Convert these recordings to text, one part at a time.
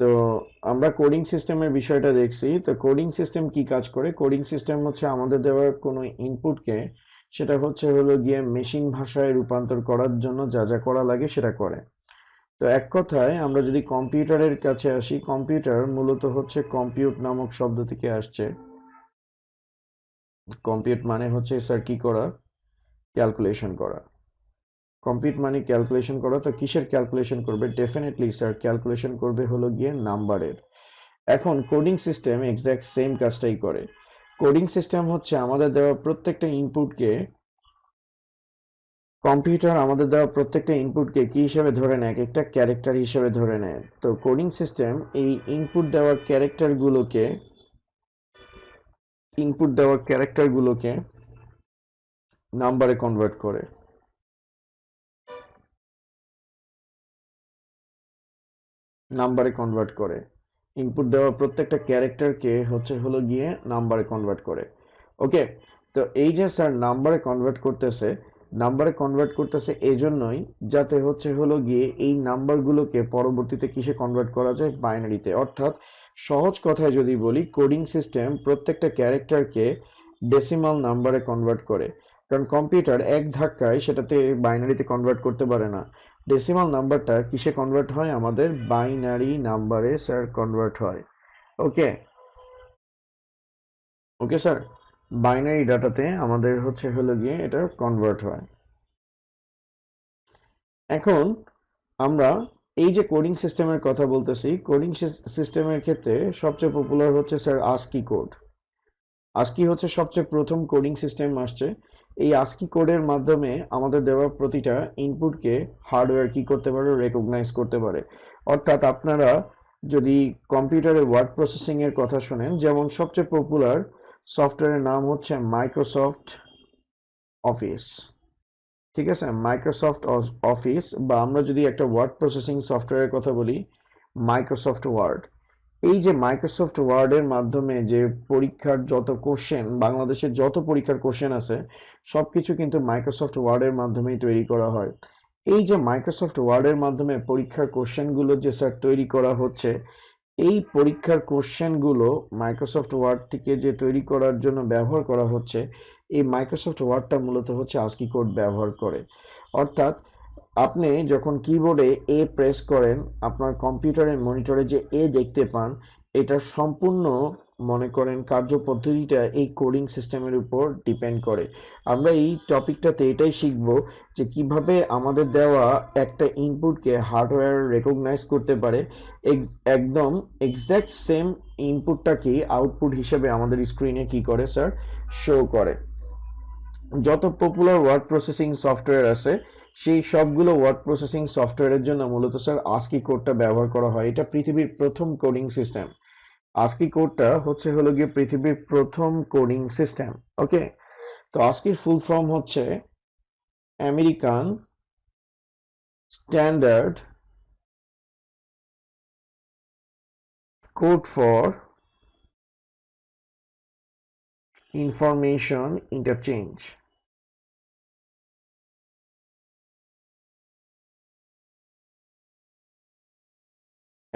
তো আমরা কোডিং সিস্টেমের বিষয়টা দেখছি। তো কোডিং সিস্টেম কি কাজ করে? কোডিং সিস্টেম হচ্ছে আমাদের দেওয়া কোনো ইনপুটকে সেটা হচ্ছে হলো গিয়ে মেশিন ভাষায় রূপান্তর করার জন্য যা যা করা লাগে সেটা করে। তো এক কথায় আমরা যদি কম্পিউটারের কাছে আসি কম্পিউটার মূলত হচ্ছে কম্পিউট নামক শব্দ থেকে আসছে। কম্পিউট মানে হচ্ছে স্যার কি করা? ক্যালকুলেশন করা। কম্পিউট মানে ক্যালকুলেশন করা, তো কিসের ক্যালকুলেশন করবে? ডেফিনেটলি স্যার ক্যালকুলেশন করবে হলো গিয়ে নাম্বারের এখন কোডিং সিস্টেম এক্স্যাক্ট সেম কাজটাই করে। কোডিং সিস্টেম হচ্ছে আমাদের দেওয়া প্রত্যেকটা ইনপুটকে কম্পিউটার আমাদের দেওয়া প্রত্যেকটা ইনপুটকে কি হিসেবে ধরে নেয়? এক একটা ক্যারেক্টার হিসেবে ধরে নেয়। তো কোডিং সিস্টেম এই ইনপুট দেওয়া ক্যারেক্টারগুলোকে ইনপুট দেওয়া ক্যারেক্টারগুলোকে নাম্বারে কনভার্ট করে। নাম্বারে কনভার্ট করে। ইনপুট দেওয়া প্রত্যেকটা ক্যারেক্টারকে হচ্ছে হলো গিয়ে নাম্বারে কনভার্ট করে। ওকে তো এই যে স্যার নাম্বারে কনভার্ট করতেছে, নাম্বারে কনভার্ট করতেছে এই জন্যই যাতে হচ্ছে হলো গিয়ে এই নাম্বারগুলোকে পরবর্তীতে কিসে কনভার্ট করা যায়? বাইনারিতে অর্থাৎ সহজ কথায় যদি বলি কোডিং সিস্টেম প্রত্যেকটা ক্যারেক্টারকে ডেসিমাল নাম্বারে কনভার্ট করে। কারণ কম্পিউটার এক ধাক্কায় সেটাতে বাইনারিতে কনভার্ট করতে পারে না। ডেসিমাল নাম্বারটা কিসে কনভার্ট হয়? আমাদের বাইনারি নাম্বারে স্যার কনভার্ট হয়। ওকে ওকে স্যার বাইনারি ডাটাতে আমাদের হচ্ছে হলো গিয়ে এটা কনভার্ট হয়। এখন আমরা এই যে কোডিং সিস্টেমের কথা বলতেছি কোডিং সিস্টেমের ক্ষেত্রে সবচেয়ে পপুলার হচ্ছে স্যার আস্কি কোড আস্কি হচ্ছে সবচেয়ে প্রথম কোডিং সিস্টেম আসছে। এই আস্কি কোডের মাধ্যমে আমাদের দেওয়া প্রতিটা ইনপুটকে হার্ডওয়্যার কি করতে পারে রেকগনাইজ করতে পারে। অর্থাৎ আপনারা যদি কম্পিউটারে ওয়ার্ড প্রসেসিং এর কথা শোনেন, যেমন সবচেয়ে পপুলার সফটওয়্যারের নাম হচ্ছে মাইক্রোসফট অফিস ঠিক আছে? মাইক্রোসফট অফিস বা আমরা যদি একটা ওয়ার্ড প্রসেসিং সফটওয়্যারের কথা বলি মাইক্রোসফট ওয়ার্ড এই যে মাইক্রোসফট ওয়ার্ডের মাধ্যমে যে পরীক্ষার যত কোশ্চেন বাংলাদেশের যত পরীক্ষার কোশ্চেন আছে সব কিছু কিন্তু মাইক্রোসফট ওয়ার্ডের মাধ্যমেই তৈরি করা হয়। এই যে মাইক্রোসফট ওয়ার্ডের মাধ্যমে পরীক্ষার কোশ্চেনগুলো যে স্যার তৈরি করা হচ্ছে, এই পরীক্ষার কোশ্চেনগুলো মাইক্রোসফট ওয়ার্ড থেকে যে তৈরি করার জন্য ব্যবহার করা হচ্ছে, এই মাইক্রোসফট ওয়ার্ডটা মূলত হচ্ছে আস্কি কোড ব্যবহার করে। অর্থাৎ আপনি যখন কিবোর্ডে এ প্রেস করেন, আপনার কম্পিউটারের মনিটরে যে এ দেখতে পান, এটা সম্পূর্ণ মনে করেন কার্যপদ্ধতিটা এই কোডিং সিস্টেমের উপর ডিপেন্ড করে। আমরা এই টপিকটাতে এটাই শিখব যে কীভাবে আমাদের দেওয়া একটা ইনপুটকে হার্ডওয়্যার রেকগনাইজ করতে পারে। একদম এক্স্যাক্ট সেম ইনপুটটাকে আউটপুট হিসেবে আমাদের স্ক্রিনে কি করে স্যার শো করে। যত পপুলার ওয়ার্ড প্রসেসিং সফটওয়্যার আছে সেই সবগুলো ওয়ার্ড প্রসেসিং সফটওয়্যারের জন্য মূলত স্যার আস্কি কোডটা ব্যবহার করা হয়। এটা পৃথিবীর প্রথম কোডিং সিস্টেম আস্কি কোডটা হচ্ছে হলো গিয়ে পৃথিবীর প্রথম কোডিং সিস্টেম ওকে তো আস্কির ফুল ফর্ম হচ্ছে American standard code for information interchange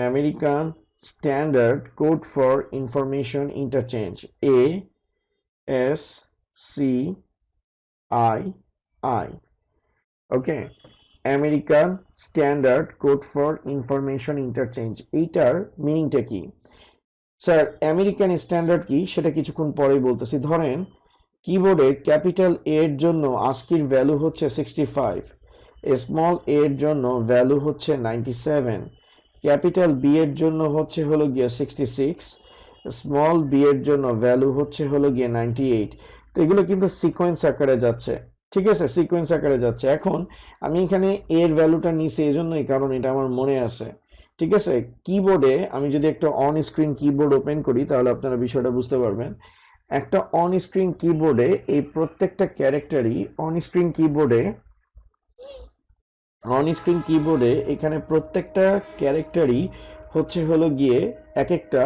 American Standard Code for Information Interchange, A S C I I. Okay American standard code for information interchange এইটার মিনিংটা কি? স্যার আমেরিকান স্ট্যান্ডার্ড কি? সেটা কিছুক্ষণ পরেই বলতেছি। ধরেন কিবোর্ডে ক্যাপিটাল এর জন্য আস্কির ভ্যালু হচ্ছে সিক্সটি ফাইভ স্মল এর জন্য ভ্যালু হচ্ছে নাইনটি সেভেন ক্যাপিটাল বি এর জন্য হচ্ছে হলো গিয়ে সিক্সটি সিক্স স্মল বি এর জন্য ভ্যালু হচ্ছে হলো গিয়ে নাইনটি এইট তো এগুলো কিন্তু সিকোয়েন্স আকারে যাচ্ছে। ঠিক আছে? সিকোয়েন্স আকারে যাচ্ছে। এখন আমি এখানে এর ভ্যালুটা নিছি এই জন্যই কারণ এটা আমার মনে আছে। ঠিক আছে? কিবোর্ডে আমি যদি একটা অন স্ক্রিন কিবোর্ড ওপেন করি তাহলে আপনারা বিষয়টা বুঝতে পারবেন। একটা অন স্ক্রিন কিবোর্ডে এই প্রত্যেকটা ক্যারেক্টারই অন স্ক্রিন কিবোর্ডে অন স্ক্রিন কিবোর্ডে এখানে প্রত্যেকটা ক্যারেক্টারই হচ্ছে হলো গিয়ে এক একটা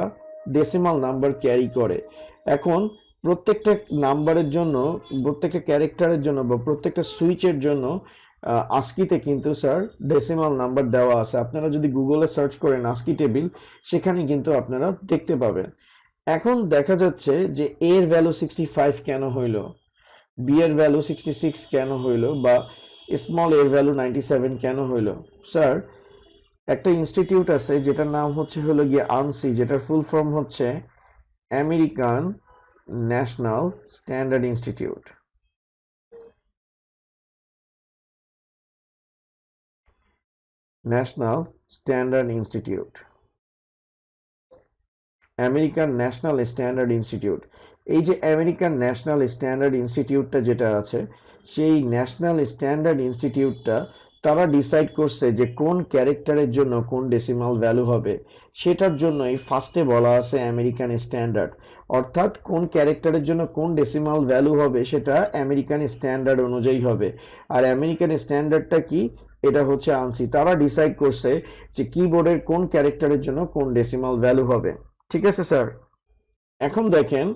ডেসিমাল নাম্বার ক্যারি করে। এখন প্রত্যেকটা নাম্বারের জন্য, প্রত্যেকটা ক্যারেক্টারের জন্য বা প্রত্যেকটা সুইচের জন্য আস্কিতে কিন্তু স্যার ডেসিমাল নাম্বার দেওয়া আছে। আপনারা যদি গুগলে সার্চ করেন আস্কি টেবিল সেখানে কিন্তু আপনারা দেখতে পাবেন। এখন দেখা যাচ্ছে যে এর ভ্যালু সিক্সটি ফাইভ কেন হইল? বি এর ভ্যালু সিক্সটি সিক্স কেন হইল? বা স্মল এর ভ্যালু নাইনটি সেভেন কেন হইল? স্যার একটা ইনস্টিটিউট আছে যেটার নাম হচ্ছে হলো গিয়ে আনসি যেটার ফুল ফর্ম হচ্ছে American national standard institute national standard institute American national standard institute এই যে আমেরিকান ন্যাশনাল স্ট্যান্ডার্ড ইনস্টিটিউটটা যেটা আছে সেই ন্যাশনাল স্ট্যান্ডার্ড ইনস্টিটিউটটা তারা ডিসাইড করছে যে কোন ক্যারেক্টারের জন্য কোন ডেসিমাল ভ্যালু হবে। সেটার জন্যই ফার্স্টে বলা আছে আমেরিকান স্ট্যান্ডার্ড। অর্থাৎ কোন ক্যারেক্টারের জন্য কোন ডেসিমাল ভ্যালু হবে সেটা আমেরিকান স্ট্যান্ডার্ড অনুযায়ী হবে। আর আমেরিকান স্ট্যান্ডার্ডটা কি? এটা হচ্ছে আনসি। তারা ডিসাইড করছে যে কিবোর্ডের কোন ক্যারেক্টারের জন্য কোন ডেসিমাল ভ্যালু হবে। ঠিক আছে, স্যার? এখন দেখেন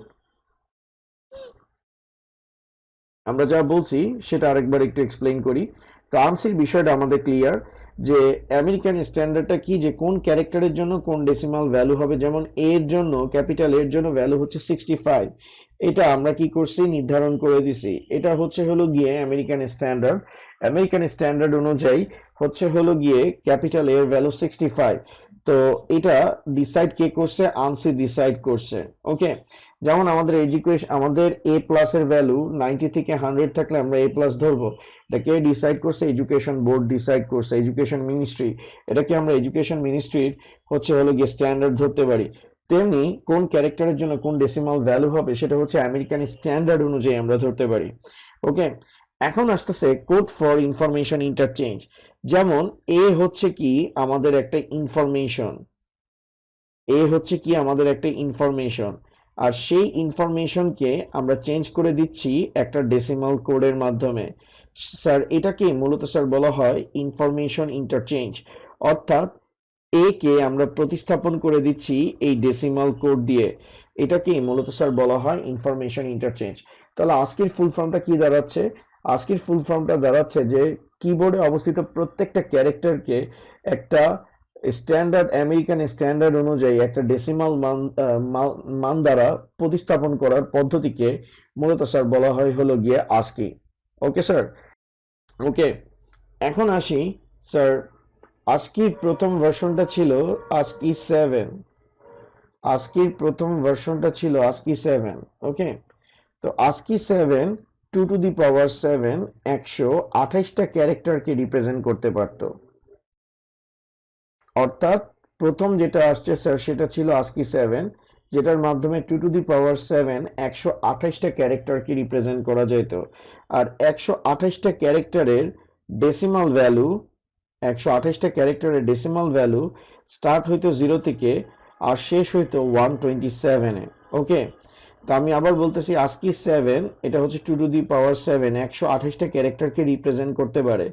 আমরা যা বলছি সেটা আরেকবার একটু এক্সপ্লেন করি। তো আনসির বিষয়টা আমাদের ক্লিয়ার যে আমেরিকান স্ট্যান্ডার্ডটা কি? যে কোন ক্যারেক্টারের জন্য কোন ডেসিমাল ভ্যালু হবে? যেমন এর জন্য ক্যাপিটাল এর জন্য ভ্যালু হচ্ছে সিক্সটি ফাইভ এটা আমরা কি করছি? নির্ধারণ করে দিছি। এটা হচ্ছে হলো গিয়ে আমেরিকান স্ট্যান্ডার্ড আমেরিকান স্ট্যান্ডার্ড অনুযায়ী হচ্ছে হলো গিয়ে ক্যাপিটাল এর ভ্যালু সিক্সটি ফাইভ তো এটা ডিসাইড কে করছে? আনসি ডিসাইড করছে। ওকে যেমন আমাদের এডুকেশন আমাদের এ প্লাস এর ভ্যালু নাইনটি থেকে হান্ড্রেড থাকলে আমরা এ প্লাস ধরবো। এটা কে ডিসাইড করছে? এডুকেশন বোর্ড ডিসাইড করছে। এডুকেশন মিনিস্ট্রি এটাকে আমরা এডুকেশন মিনিস্ট্রির হচ্ছে হলো গিয়ে স্ট্যান্ডার্ড ধরতে পারি? তেমনি কোন ক্যারেক্টারের জন্য কোন ডেসিমাল ভ্যালু হবে সেটা হচ্ছে আমেরিকান স্ট্যান্ডার্ড অনুযায়ী আমরা ধরতে পারি। ওকে এখন আসতেছে কোড ফর ইনফরমেশন ইন্টারচেঞ্জ যেমন এ হচ্ছে কি আমাদের একটা ইনফরমেশন এ হচ্ছে কি আমাদের একটা ইনফরমেশন আর সেই ইনফরমেশনকে আমরা চেঞ্জ করে দিচ্ছি একটা ডেসিমাল কোডের মাধ্যমে। স্যার, এটাকে মূলত স্যার বলা হয় ইনফরমেশন ইন্টারচেঞ্জ অর্থাৎ এ কে আমরা প্রতিস্থাপন করে দিচ্ছি এই ডেসিমাল কোড দিয়ে। এটাকে মূলত স্যার বলা হয় ইনফরমেশন ইন্টারচেঞ্জ তাহলে আজকের ফুল ফর্মটা কি দাঁড়াচ্ছে? আজকের ফুল ফর্মটা দাঁড়াচ্ছে যে কিবোর্ডে অবস্থিত প্রত্যেকটা ক্যারেক্টারকে একটা স্ট্যান্ডার্ড আমেরিকান স্ট্যান্ডার্ড অনুযায়ী একটা ডেসিমাল মান মান দ্বারা প্রতিস্থাপন করার পদ্ধতিকে মূলত স্যার বলা হয় হলো গিয়ে আজকি ওকে স্যার ওকে এখন আসি স্যার আজকির প্রথম ভার্সনটা ছিল আজকি সেভেন আজকির প্রথম ভার্সনটা ছিল আজকি সেভেন ওকে তো ASCII seven two to the power seven একশো আঠাইশটা ক্যারেক্টারকে রিপ্রেজেন্ট করতে পারতো। অর্থাৎ প্রথম যেটা আসছে স্যার সেটা ছিল আজকি সেভেন যেটার মাধ্যমে two to the power seven একশো আঠাইশটা ক্যারেক্টারকে রিপ্রেজেন্ট করা যেত আর একশো আঠাইশটা ক্যারেক্টারের ডেসিমাল ভ্যালু একশো আঠাইশটা ক্যারেক্টারের ডেসিমাল ভ্যালু স্টার্ট হইতো জিরো থেকে আর শেষ হইতো ওয়ান টোয়েন্টি সেভেনে ওকে তা আমি আবার বলতেছি আজকি সেভেন এটা হচ্ছে two to the power seven একশো আঠাইশটা ক্যারেক্টারকে রিপ্রেজেন্ট করতে পারে।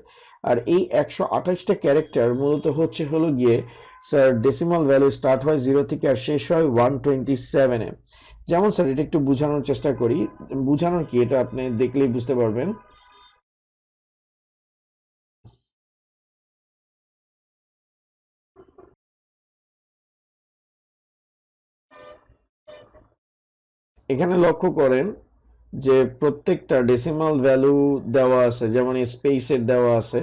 আর এই একশো আঠাশটা ক্যারেক্টার মূলত হচ্ছে হলো গিয়ে স্যার ডেসিমাল ভ্যালু স্টার্ট হয় জিরো থেকে আর শেষ হয় ওয়ান টোয়েন্টি সেভেনে যেমন স্যার, এটা একটু বোঝানোর চেষ্টা করি। বোঝানোর কি? এটা আপনি দেখলেই বুঝতে পারবেন। এখানে লক্ষ্য করেন যে প্রত্যেকটা ডেসিমাল ভ্যালু দেওয়া আছে, যেমন স্পেসের দেওয়া আছে,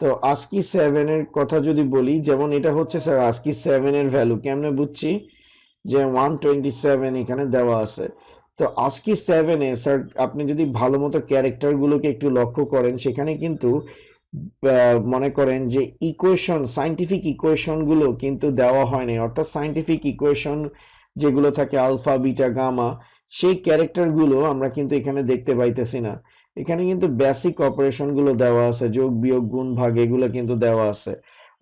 তো আজকি সেভেনের কথা যদি বলি, যেমন এটা হচ্ছে স্যার আজকি সেভেনের ভ্যালু কেমনে বুঝছি? যে ওয়ান টোয়েন্টি সেভেন এখানে দেওয়া আছে। তো আজকি সেভেনে স্যার আপনি যদি ভালো মতো ক্যারেক্টারগুলোকে একটু লক্ষ্য করেন, সেখানে কিন্তু মনে করেন যে ইকুয়েশন সাইন্টিফিক ইকুয়েশনগুলো কিন্তু দেওয়া হয়নি। অর্থাৎ সাইন্টিফিক ইকুয়েশন যেগুলো থাকে আলফা বিটা গামা সেই ক্যারেক্টারগুলো আমরা কিন্তু এখানে দেখতে পাইতেছি না। এখানে কিন্তু বেসিক অপারেশনগুলো দেওয়া আছে, যোগ, বিয়োগ, গুণ, ভাগ এগুলো কিন্তু দেওয়া আছে।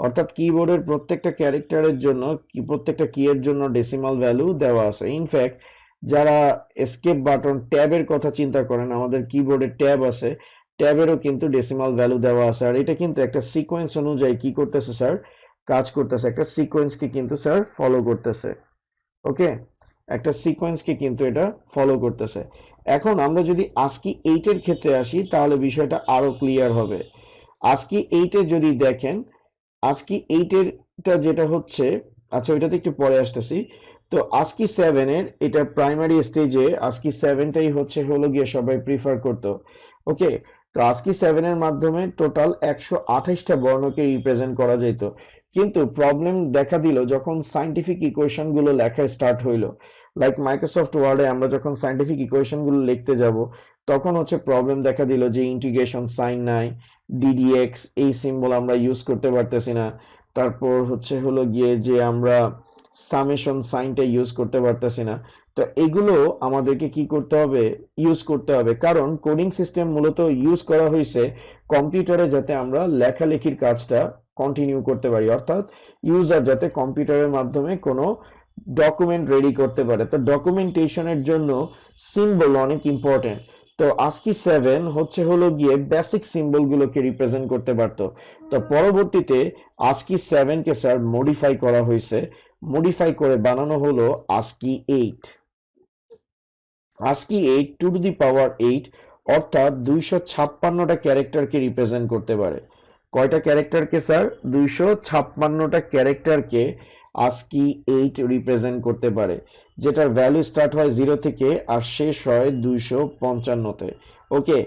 অর্থাৎ কিবোর্ডের প্রত্যেকটা ক্যারেক্টারের জন্য প্রত্যেকটা কি এর জন্য ডেসিমাল ভ্যালু দেওয়া আছে। ইনফ্যাক্ট যারা এসকেপ বাটন ট্যাবের কথা চিন্তা করেন, আমাদের কিবোর্ডে ট্যাব আছে ট্যাবেরও কিন্তু ডেসিমাল ভ্যালু দেওয়া আছে। আর এটা কিন্তু একটা সিকোয়েন্স অনুযায়ী কি করতেছে স্যার কাজ করতেছে। একটা সিকোয়েন্সকে কিন্তু স্যার ফলো করতেছে। ওকে একটা সিকোয়েন্সকে কিন্তু এটা ফলো করতেছে। এখন আমরা যদি আজকি এইটের ক্ষেত্রে আসি, তাহলে বিষয়টা আরও ক্লিয়ার হবে। আজকে এইটে যদি দেখেন আজকে এইটেরটা যেটা হচ্ছে আচ্ছা ওইটাতে একটু পরে আসতেছি। তো আজকি সেভেনের এটা প্রাইমারি স্টেজে আজকি সেভেনটাই হচ্ছে, হলো গিয়ে সবাই প্রিফার করতো। ওকে তো আজকি সেভেনের মাধ্যমে টোটাল একশো আঠাইশটা বর্ণকে রিপ্রেজেন্ট করা যেত কিন্তু প্রবলেম দেখা দিল যখন সাইন্টিফিক ইকুয়েশনগুলো লেখা স্টার্ট হইল। লাইক মাইক্রোসফট ওয়ার্ডে আমরা যখন সাইন্টিফিক ইকুয়েশনগুলো লিখতে যাব, তখন হচ্ছে প্রবলেম দেখা দিল যে ইন্টিগ্রেশন সাইন নাই ডিডিএক্স এই সিম্বল আমরা ইউজ করতে পারতেছি না। তারপর হচ্ছে হলো গিয়ে যে আমরা সামেশন সাইনটা ইউজ করতে পারতেছি না। তো এগুলো আমাদেরকে কি করতে হবে? ইউজ করতে হবে। কারণ কোডিং সিস্টেম মূলত ইউজ করা হয়েছে কম্পিউটারে যাতে আমরা লেখালেখির কাজটা কন্টিনিউ করতে পারি। অর্থাৎ ইউজার যাতে কম্পিউটারের মাধ্যমে কোনো ডকুমেন্ট রেডি করতে পারে। তো ডকুমেন্টেশনের জন্য সিম্বল অনেক ইম্পর্টেন্ট তো আজকি সেভেন হচ্ছে হলো গিয়ে বেসিক সিম্বল গুলোকে রিপ্রেজেন্ট করতে পারতো। তো পরবর্তীতে আজকি সেভেনকে স্যার মডিফাই করা হয়েছে। মডিফাই করে বানানো হলো ASCII eight ASCII eight two to the power eight অর্থাৎ দুইশো ছাপ্পান্নটা ক্যারেক্টারকে রিপ্রেজেন্ট করতে পারে। কয়টা ক্যারেক্টারকে স্যার দুইশো ছাপ্পান্নটা ক্যারেক্টারকে আজকি এইট রিপ্রেজেন্ট করতে পারে, যেটার ভ্যালু স্টার্ট হয় জিরো থেকে আর শেষ হয় দুইশো পঞ্চান্নতে। ওকে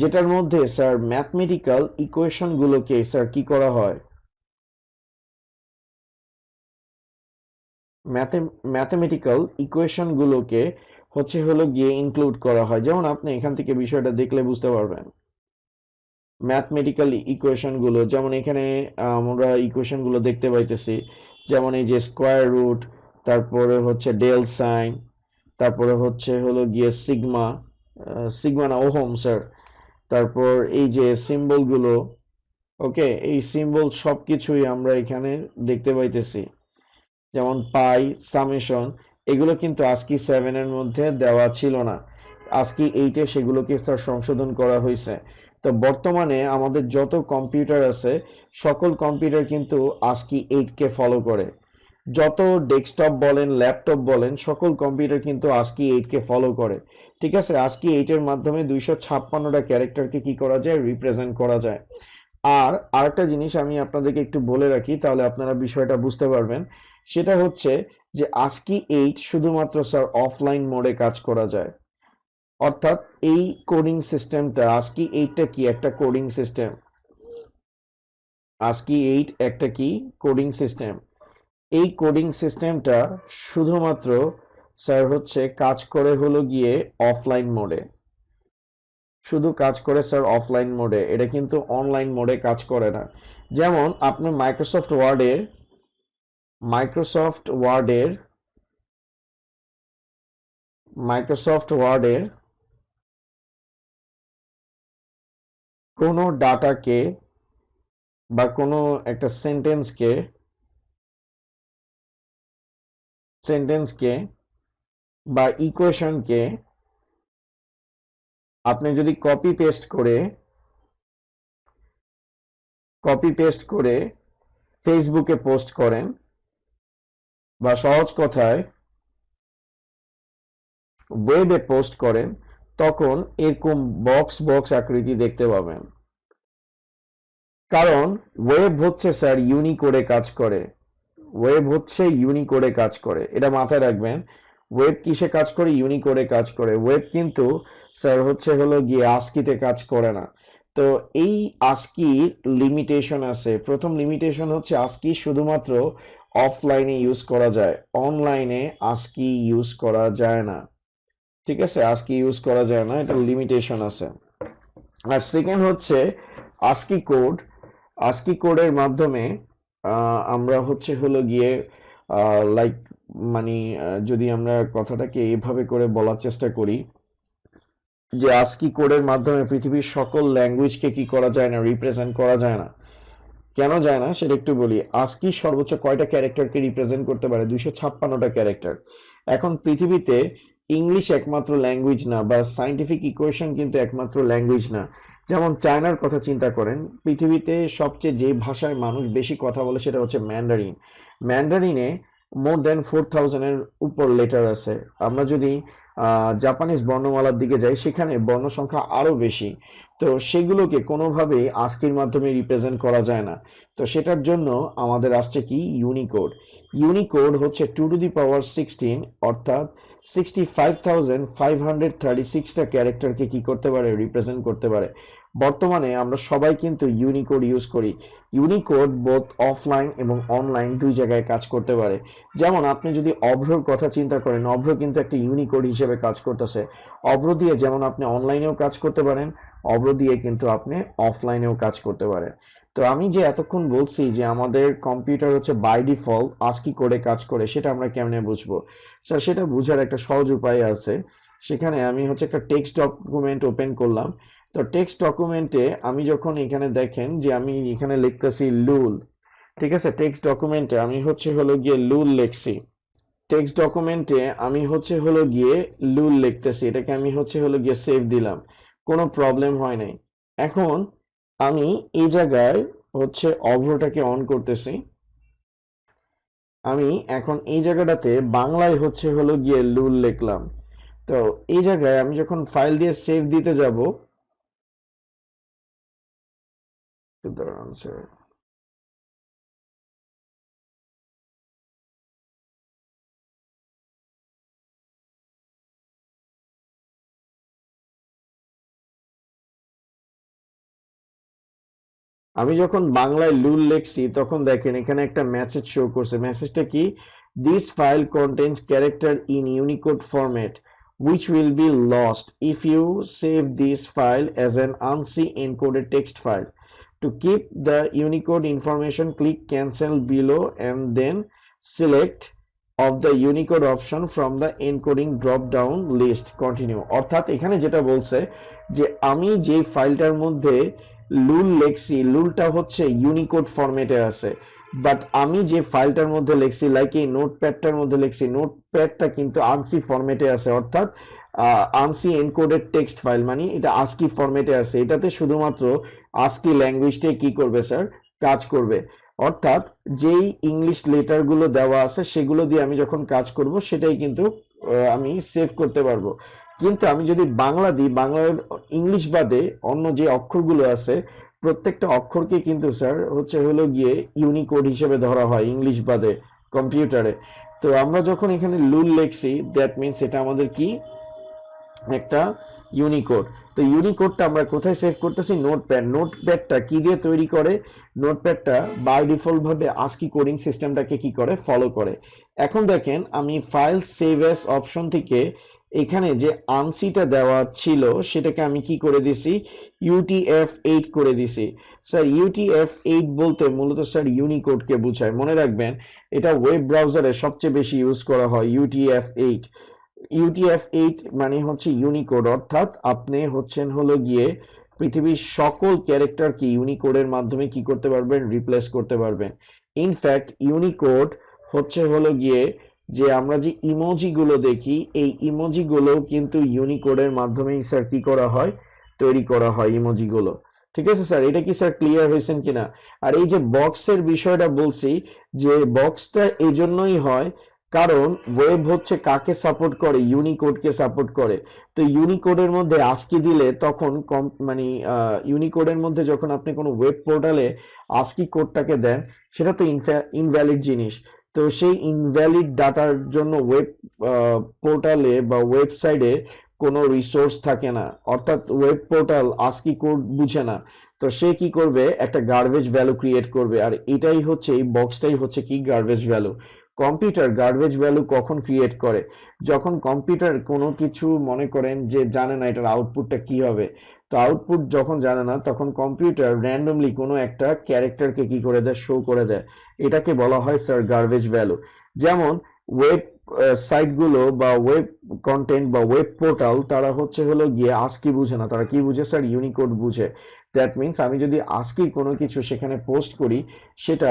যেটার মধ্যে স্যার ম্যাথমেটিক্যাল ইকুয়েশন গুলোকে স্যার কি করা হয়? ম্যাথমেটিক্যাল ইকুয়েশন গুলোকে হচ্ছে হলো গিয়ে ইনক্লুড করা হয়। যেমন আপনি এখান থেকে বিষয়টা দেখলে বুঝতে পারবেন। ম্যাথমেটিক্যাল ইকুয়েশনগুলো, যেমন এখানে আমরা ইকুয়েশনগুলো দেখতে পাইতেছি। যেমন এই যে স্কোয়ার রুট তারপরে হচ্ছে ডেল সাইন তারপরে হচ্ছে হলো গিয়ে সিগমা সিগমা না ওহম স্যার তারপর এই যে সিম্বলগুলো ওকে এই সিম্বল সব কিছুই আমরা এখানে দেখতে পাইতেছি। যেমন পাই সামেশন এগুলো কিন্তু আজকি সেভেনের মধ্যে দেওয়া ছিল না। আজকি এইটে সেগুলোকে স্যার সংশোধন করা হয়েছে তো বর্তমানে আমাদের যত কম্পিউটার আছে, সকল কম্পিউটার কিন্তু আজকি এইটকে ফলো করে। যত ডেস্কটপ বলেন ল্যাপটপ বলেন, সকল কম্পিউটার কিন্তু আজকি এইটকে ফলো করে। ঠিক আছে? আজকি এইটের মাধ্যমে দুইশো ছাপ্পান্নটা ক্যারেক্টারকে কি করা যায়? রিপ্রেজেন্ট করা যায়। আর আরেকটা জিনিস আমি আপনাদেরকে একটু বলে রাখি, তাহলে আপনারা বিষয়টা বুঝতে পারবেন। সেটা হচ্ছে যে আজকি এইট শুধুমাত্র স্যার অফলাইন মোডে কাজ করা যায়। অর্থাৎ এই কোডিং সিস্টেমটা আজকি এইটটা কি? একটা কোডিং সিস্টেম আজকি এইট একটা কি? কোডিং সিস্টেম এই কোডিং সিস্টেমটা শুধুমাত্র স্যার হচ্ছে কাজ করে হলো গিয়ে অফলাইন মোডে শুধু কাজ করে স্যার অফলাইন মোডে এটা কিন্তু অনলাইন মোডে কাজ করে না। যেমন আপনি মাইক্রোসফট ওয়ার্ডের মাইক্রোসফট ওয়ার্ডের মাইক্রোসফট ওয়ার্ডের কোনো ডাটাকে বা কোনো একটা সেন্টেন্সকে সেন্টেন্সকে বা ইকুয়েশনকে আপনি যদি কপি পেস্ট করে, কপি পেস্ট করে ফেসবুকে পোস্ট করেন বা সহজ কথায় ওয়েবে পোস্ট করেন তখন এরকম বক্স বক্স আকৃতি দেখতে পাবেন। কারণ ওয়েব হচ্ছে স্যার ইউনিকোডে কাজ করে। ওয়েব হচ্ছে ইউনিকোডে কাজ করে। এটা মাথায় রাখবেন ওয়েব কিসে কাজ করে? ইউনিকোডে কাজ করে। ওয়েব কিন্তু স্যার হচ্ছে হলো গিয়ে আস্কিতে কাজ করে না। তো এই আস্কি লিমিটেশন আছে। প্রথম লিমিটেশন হচ্ছে আস্কি শুধুমাত্র অফলাইনে ইউজ করা যায়। অনলাইনে আস্কি ইউজ করা যায় না। ঠিক আছে? আস্কি ইউজ করা যায় না এটা লিমিটেশন আছে। আর সেকেন্ড হচ্ছে আস্কি কোড আস্কি কোডের মাধ্যমে আমরা হচ্ছে হলো গিয়ে লাইক মানে যদি আমরা কথাটাকে এভাবে করে বলার চেষ্টা করি, যে আস্কি কোডের মাধ্যমে পৃথিবীর সকল ল্যাঙ্গুয়েজকে কি করা যায় না রিপ্রেজেন্ট করা যায় না। কেন যায় না? সেটা একটু বলি। আস্কি সর্বোচ্চ কয়টা ক্যারেক্টারকে রিপ্রেজেন্ট করতে পারে? দুইশো ছাপ্পান্নটা ক্যারেক্টার এখন পৃথিবীতে ইংলিশ একমাত্র ল্যাঙ্গুয়েজ না বা সাইন্টিফিক ইকুয়েশন কিন্তু একমাত্র ল্যাঙ্গুয়েজ না। যেমন চায়নার কথা চিন্তা করেন, পৃথিবীতে সবচেয়ে যে ভাষায় মানুষ বেশি কথা বলে সেটা হচ্ছে ম্যান্ডারিন ম্যান্ডারিনে মোর দেন ফোর থাউজেন্ডের উপর লেটার আছে। আমরা যদি জাপানিজ বর্ণমালার দিকে যাই, সেখানে বর্ণ সংখ্যা আরও বেশি। তো সেগুলোকে কোনোভাবেই আজকের মাধ্যমে রিপ্রেজেন্ট করা যায় না। তো সেটার জন্য আমাদের আসছে কি? ইউনিকোড ইউনিকোড হচ্ছে two to the power sixteen অর্থাৎ sixty five thousand five hundred thirty সিক্সটা ক্যারেক্টারকে কি করতে পারে রিপ্রেজেন্ট করতে পারে। বর্তমানে আমরা সবাই কিন্তু ইউনিকোড ইউজ করি। ইউনিকোড বোথ অফলাইন এবং অনলাইন দুই জায়গায় কাজ করতে পারে। যেমন আপনি যদি অভ্রর কথা চিন্তা করেন, অভ্র কিন্তু একটা ইউনিকোড হিসেবে কাজ করতেছে। অভ্র দিয়ে যেমন আপনি অনলাইনেও কাজ করতে পারেন, অভ্র দিয়ে কিন্তু আপনি অফলাইনেও কাজ করতে পারেন। তো আমি যে এতক্ষণ বলছি যে আমাদের কম্পিউটার হচ্ছে বাই ডিফল্ট আজকি করে কাজ করে, সেটা আমরা কেমনে বুঝব? স্যার, সেটা বোঝার একটা সহজ উপায় আছে। সেখানে আমি হচ্ছে একটা টেক্সট ডকুমেন্ট ওপেন করলাম। তো টেক্সট ডকুমেন্টে আমি যখন এখানে দেখেন যে আমি এখানে লিখতেছি লুল, ঠিক আছে? টেক্সট ডকুমেন্টে আমি হচ্ছে হলো গিয়ে লুল লিখছি। টেক্সট ডকুমেন্টে আমি হচ্ছে হলো গিয়ে লুল লিখতেছি। এটাকে আমি হচ্ছে হলো গিয়ে সেভ দিলাম। কোনো প্রবলেম হয় নাই। এখন আমি এই জায়গায় হচ্ছে অভ্রটাকে অন করতেছি। আমি এখন এই জায়গাটাতে বাংলায় হচ্ছে হলো গিয়ে লুল লিখলাম। তো এই জায়গায় আমি যখন ফাইল দিয়ে সেভ দিতে যাব আমি যখন বাংলায় লুল লেখছি, তখন দেখেন এখানে একটা মেসেজ শো করছে। মেসেজটা কি? This file contents character in Unicode format which will be lost if you save this file as an ANSI encoded text file to keep the Unicode information click cancel below and then select of the Unicode option from the encoding drop down list continue অর্থাৎ এখানে যেটা বলছে যে আমি যে ফাইলটার মধ্যে লুল লেখছি, লুলটা হচ্ছে ইউনিকোড ফরম্যাটে আছে। বাট আমি যে ফাইলটার মধ্যে লিখছি লাইক এই নোটপ্যাডটার মধ্যে লিখছি নোটপ্যাডটা কিন্তু আনসি ফরম্যাটে আছে। অর্থাৎ আনসি এনকোডেড টেক্সট ফাইল মানে এটা আস্কি ফরম্যাটে আছে। এটাতে শুধুমাত্র আস্কি ল্যাঙ্গুয়েজটাই কি করবে স্যার কাজ করবে। অর্থাৎ, যেই ইংলিশ লেটারগুলো দেওয়া আছে, সেগুলো দিয়ে আমি যখন কাজ করব, সেটাই কিন্তু আমি সেভ করতে পারব। কিন্তু আমি যদি বাংলা দিই, বাংলার ইংলিশ বাদে অন্য যে অক্ষরগুলো আছে, প্রত্যেকটা অক্ষরকে কিন্তু, স্যার, হচ্ছে হলো গিয়ে ইউনিকোড হিসেবে ধরা হয় ইংলিশ বাদে কম্পিউটারে। তো আমরা যখন এখানে লুল লিখছি দ্যাট মিনস এটা আমাদের কি? একটা ইউনিকোড তো ইউনিকোডটা আমরা কোথায় সেভ করতেছি? নোটপ্যাড নোটপ্যাডটা কি দিয়ে তৈরি করে? নোটপ্যাডটা বাই ডিফল্ট ভাবে আস্কি কোডিং সিস্টেমটাকে কি করে? ফলো করে। এখন দেখেন, আমি ফাইল সেভ এস অপশন থেকে এখানে যে আনসিটা দেওয়া ছিল, সেটাকে আমি কি করে দিছি? ইউটিএফ এইট করে দিছি। স্যার ইউটিএফ এইট বলতে মূলত স্যার ইউনিকোডকে বোঝায়। মনে রাখবেন, এটা ওয়েব ব্রাউজারে সবচেয়ে বেশি ইউজ করা হয় ইউটিএফ এইট ইউটিএফ এইট মানে হচ্ছে ইউনিকোড অর্থাৎ আপনি হচ্ছেন হলো গিয়ে পৃথিবীর সকল ক্যারেক্টারকে ইউনিকোডের মাধ্যমে কি করতে পারবেন? রিপ্লেস করতে পারবেন। ইনফ্যাক্ট ইউনিকোড হচ্ছে হলো গিয়ে যে আমরা যে ইমোজি গুলো দেখি, এই ইমোজি গুলো কিন্তু ইউনিকোডের মাধ্যমেই স্যার কি করা হয়? তৈরি করা হয় ইমোজি গুলো ঠিক আছে স্যার এটা কি স্যার ক্লিয়ার হয়েছেন কিনা? আর এই যে বক্সের বিষয়টা বলছি, যে বক্সটা এই জন্যই হয়, কারণ ওয়েব হচ্ছে কাকে সাপোর্ট করে? ইউনিকোডকে সাপোর্ট করে। তো ইউনিকোডের মধ্যে আস্কি দিলে তখন কম মানে ইউনিকোডের মধ্যে যখন আপনি কোনো ওয়েব পোর্টালে আস্কি কোডটাকে দেন, সেটা তো ইনভ্যালিড জিনিস। তো সেই ইনভ্যালিড ডাটার জন্য ওয়েব পোর্টালে বা ওয়েবসাইটে কোনো রিসোর্স থাকে না। অর্থাৎ ওয়েব পোর্টাল আস্কি কোড বুঝে না। তো সে কি করবে? একটা গার্বেজ ভ্যালু ক্রিয়েট করবে। আর এটাই হচ্ছে, এই বক্সটাই হচ্ছে কি garbage value computer garbage value কখন ক্রিয়েট করে? যখন কম্পিউটার কোনো কিছু মনে করেন যে জানে না এটার আউটপুটটা কি হবে তো আউটপুট যখন জানে না, তখন কম্পিউটার র্যান্ডমলি কোনো একটা ক্যারেক্টারকে কি করে দেয় শো করে দেয়। এটাকে বলা হয় স্যার গার্বেজ ভ্যালু যেমন ওয়েব সাইটগুলো বা ওয়েব কন্টেন্ট বা ওয়েব পোর্টাল তারা হচ্ছে হলো গিয়ে আস্কি বুঝে না। তারা কি বুঝে? স্যার ইউনিকোড বুঝে। দ্যাট মিনস আমি যদি আস্কি কোনো কিছু সেখানে পোস্ট করি, সেটা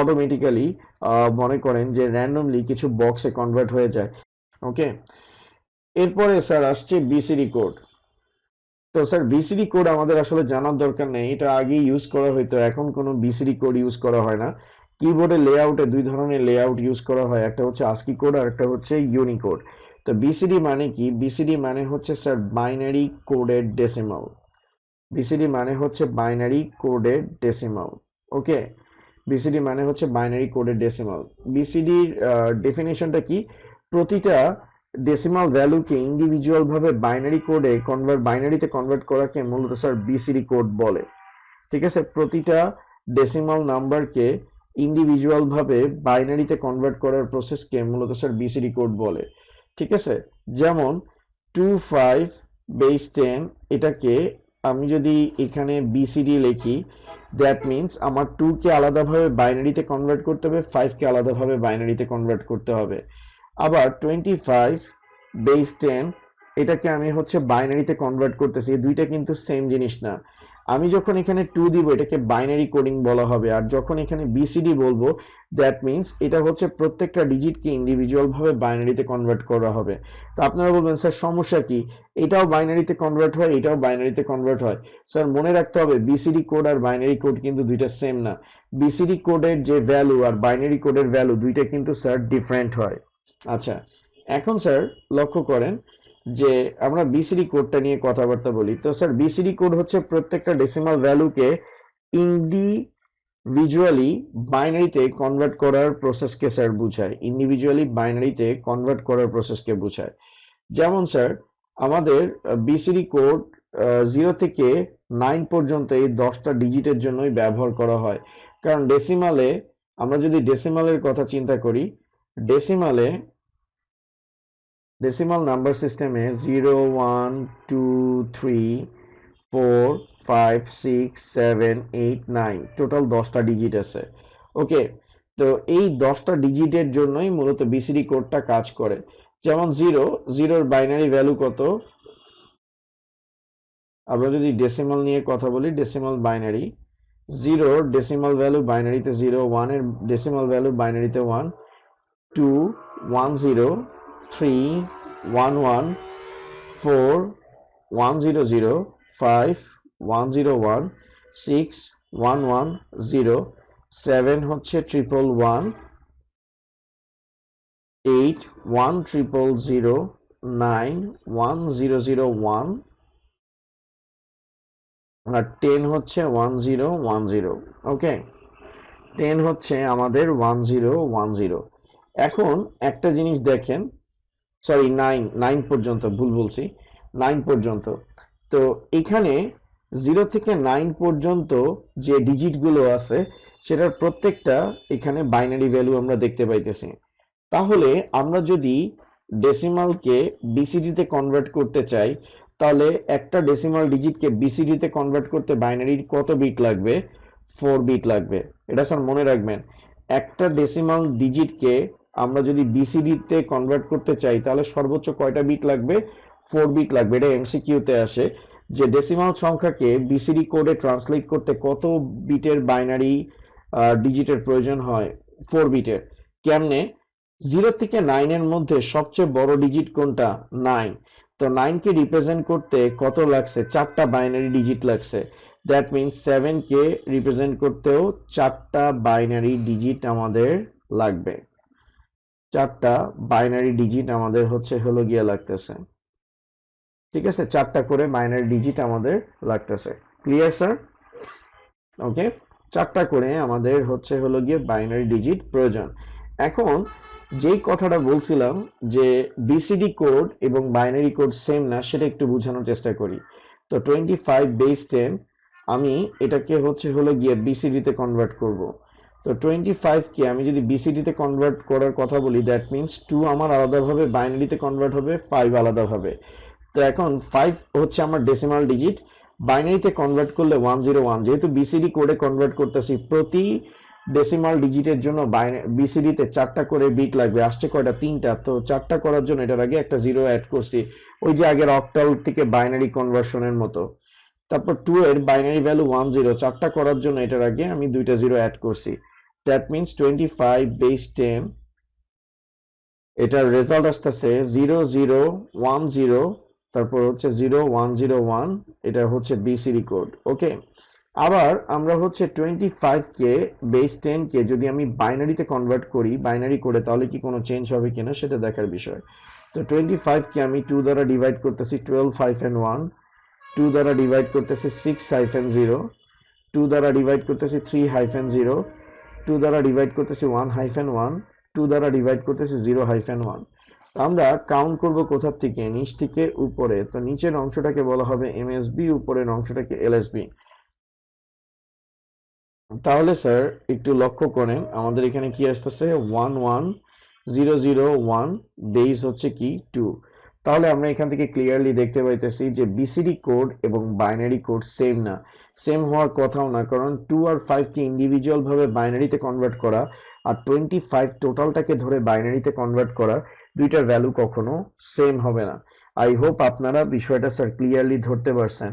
অটোমেটিক্যালি মনে করেন যে র্যান্ডমলি কিছু বক্সে কনভার্ট হয়ে যায়। ওকে এরপরে স্যার আসছে বিসিডি কোড তো স্যার বিসিডি কোড আমাদের আসলে জানার দরকার নেই। এটা আগে ইউজ করা হইতো, এখন কোনো বিসিডি কোড ইউজ করা হয় না। কিবোর্ডে লেআউটে দুই ধরনের লেআউট ইউজ করা হয়, একটা হচ্ছে আস্কি কোড আর একটা হচ্ছে ইউনিকোড তো বিসিডি মানে কি? বিসিডি মানে হচ্ছে sir binary coded decimal BCD মানে হচ্ছে বাইনারি কোডের ডেসিমাল ওকে বিসিডি মানে হচ্ছে বাইনারি কোডের ডেসিমাল বিসিডির ডেফিনেশনটা কি? প্রতিটা ডেসিমাল ভ্যালুকে ইন্ডিভিজুয়াল ভাবে বাইনারি কোডে কনভার্ট বাইনারিতে কনভার্ট করাকে মূলত স্যার বিসিডি কোড বলে। ঠিক আছে? প্রতিটা ডেসিমাল নাম্বারকে ইন্ডিভিজুয়াল ভাবে বাইনারিতে কনভার্ট করার প্রসেসকে মূলত স্যার বিসিডি কোড বলে। ঠিক আছে? যেমন টু ফাইভ বেস টেন এটাকে আমি যদি এখানে বিসিডি লিখি দ্যাট মিন্স আমার টু কে আলাদাভাবে বাইনারিতে কনভার্ট করতে হবে ফাইভ কে আলাদাভাবে বাইনারিতে কনভার্ট করতে হবে। আবার টোয়েন্টি ফাইভ বেস টেন এটাকে আমি হচ্ছে বাইনারিতে কনভার্ট করতেছি দুইটা কিন্তু সেম জিনিস না। আমি যখন এখানে টু দিব, এটাকে বাইনারি কোডিং বলা হবে, আর যখন এখানে বিসিডি বলব দ্যাট মিন্স এটা হচ্ছে প্রত্যেকটা ডিজিটকে ইন্ডিভিজুয়াল ভাবে বাইনারিতে কনভার্ট করা হবে। তো আপনারা বলবেন, স্যার, সমস্যা কি? এটাও বাইনারিতে কনভার্ট হয়, এটাও বাইনারিতে কনভার্ট হয়। স্যার, মনে রাখতে হবে বিসিডি কোড আর বাইনারি কোড কিন্তু দুইটা সেম না। বিসিডি কোডের যে ভ্যালু আর বাইনারি কোডের ভ্যালু দুইটা কিন্তু, স্যার ডিফারেন্ট হয়। আচ্ছা এখন স্যার লক্ষ্য করেন যে আমরা বিসিডি কোডটা নিয়ে কথাবার্তা বলি। তো স্যার বিসিডি কোড হচ্ছে প্রত্যেকটা ডেসিমাল ভ্যালুকে ইন্ডিভিজুয়ালি বাইনারিতে কনভার্ট করার প্রসেসকে স্যার বুঝায়। ইন্ডিভিজুয়ালি বাইনারিতে কনভার্ট করার প্রসেসকে বুঝায়। যেমন স্যার আমাদের বিসিডি কোড জিরো থেকে নাইন পর্যন্ত এই দশটা ডিজিটের জন্যই ব্যবহার করা হয়। কারণ ডেসিমালে আমরা যদি ডেসিমালের কথা চিন্তা করি ডেসিমালে ডেসিমাল নাম্বার সিস্টেমে zero one two three four five six seven eight nine total দশটা ডিজিট আছে। ওকে তো এই দশটা ডিজিটের জন্যই মূলত বিসিডি কোডটা কাজ করে। যেমন জিরো জিরোর বাইনারি ভ্যালু কত? আমরা যদি ডেসিমাল নিয়ে কথা বলি ডেসিমাল বাইনারি জিরোর ডেসিমাল ভ্যালু বাইনারিতে জিরো ওয়ানের ডেসিমাল ভ্যালু বাইনারিতে one two one zero three one one four one zero zero five one zero one six one one zero seven হচ্ছে triple one eight one triple zero nine one zero zero one আর ten হচ্ছে one zero one zero okay ten হচ্ছে আমাদের one zero one zero এখন একটা জিনিস দেখেন sorry nine nine পর্যন্ত, ভুল বলছি। নাইন পর্যন্ত। তো এখানে জিরো থেকে নাইন পর্যন্ত যে ডিজিটগুলো আছে, সেটার প্রত্যেকটা এখানে বাইনারি ভ্যালু আমরা দেখতে পাইতেছি। তাহলে আমরা যদি ডেসিমালকে বিসিডিতে কনভার্ট করতে চাই, তাহলে একটা ডেসিমাল ডিজিটকে বিসিডিতে কনভার্ট করতে বাইনারির কত বিট লাগবে? ফোর বিট লাগবে। এটা স্যার মনে রাখবেন। একটা ডেসিমাল ডিজিটকে আমরা যদি বিসিডিতে কনভার্ট করতে চাই, তাহলে সর্বোচ্চ কয়টা বিট লাগবে? ফোর বিট লাগবে, এটা এমসিকিউতে আসে। যে ডেসিমাল সংখ্যাকে বিসিডি কোডে ট্রান্সলেট করতে কত বিটের বাইনারি ডিজিটের প্রয়োজন হয়? ফোর বিটের কেমনে? জিরো থেকে নাইনের মধ্যে সবচেয়ে বড় ডিজিট কোনটা? নাইন তো নাইনকে রিপ্রেজেন্ট করতে কত লাগছে? চারটা বাইনারি ডিজিট লাগছে। দ্যাট মিনস সেভেনকে রিপ্রেজেন্ট করতেও চারটা বাইনারি ডিজিট আমাদের লাগবে। চারটা বাইনারি ডিজিট আমাদের হচ্ছে, হলো গিয়ে লাগতেছে। ঠিক আছে? চারটা করে বাইনারি ডিজিট আমাদের লাগতেছে। ক্লিয়ার স্যার ওকে চারটা করে আমাদের হচ্ছে, হলো গিয়ে বাইনারি ডিজিট প্রয়োজন। এখন যেই কথাটা বলছিলাম যে বিসিডি কোড এবং বাইনারি কোড সেম না, সেটা একটু বোঝানোর চেষ্টা করি। তো টোয়েন্টি ফাইভ বেস টেন আমি এটাকে হচ্ছে, হলো গিয়ে বিসিডিতে কনভার্ট করব। তো টোয়েন্টি ফাইভকে আমি যদি বিসিডিতে কনভার্ট করার কথা বলি দ্যাট মিনস টু আমার আলাদাভাবে বাইনারিতে কনভার্ট হবে ফাইভ আলাদাভাবে। তো এখন ফাইভ হচ্ছে আমার ডেসিমাল ডিজিট বাইনারিতে কনভার্ট করলে ওয়ান জিরো ওয়ান যেহেতু বিসিডি কোডে কনভার্ট করতেছি, প্রতি ডেসিমাল ডিজিটের জন্য বিসিডিতে চারটা করে বিট লাগবে, আসছে কয়টা? তিনটা। তো চারটা করার জন্য এটার আগে একটা জিরো অ্যাড করছি, ওই যে আগের অক্টাল থেকে বাইনারি কনভার্সনের মতো। তারপর টু এর বাইনারি ভ্যালু ওয়ান জিরো চারটা করার জন্য এটার আগে আমি দুইটা জিরো অ্যাড করছি। That means twenty five base ten এটার রেজাল্ট আসতেছে জিরো জিরো ওয়ান জিরো তারপর হচ্ছে জিরো ওয়ান জিরো ওয়ান এটা হচ্ছে বিসিডি কোড ওকে আবার আমরা হচ্ছে টোয়েন্টি ফাইভকে বেস টেনকে যদি আমি বাইনারিতে কনভার্ট করি বাইনারি করে তাহলে কি কোনো চেঞ্জ হবে কিনা সেটা দেখার বিষয় তো টোয়েন্টি ফাইভকে আমি টু দ্বারা ডিভাইড করতেছি twelve five and one two দ্বারা ডিভাইড করতেছি সিক্স হাইফেন জিরো টু দ্বারা ডিভাইড করতেছি থ্রি হাইফেন জিরো টু দ্বারা ডিভাইড করতেছি ওয়ান হাইফেন ওয়ান টু দ্বারা ডিভাইড করতেছি জিরো হাইফেন ওয়ান আমরা কাউন্ট করব কোথার থেকে? নিচ থেকে উপরে। তো নিচের অংশটাকে বলা হবে এমএসবি উপরের অংশটাকে এলএসবি তাহলে স্যার একটু লক্ষ্য করেন, আমাদের এখানে কি আসতেছে? One one zero zero one base হচ্ছে কি? টু তাহলে আমরা এখান থেকে ক্লিয়ারলি দেখতে পাইতেছি যে বিসিডি কোড এবং বাইনারি কোড সেম না। সেম হওয়ার কথাও না, কারণ টু আর ফাইভকে ইন্ডিভিজুয়ালভাবে বাইনারিতে কনভার্ট করা আর টোয়েন্টি ফাইভ টোটালটাকে ধরে বাইনারিতে কনভার্ট করা, দুইটার ভ্যালু কখনো সেম হবে না। আই হোপ আপনারা বিষয়টা স্যার ক্লিয়ারলি ধরতে পারছেন।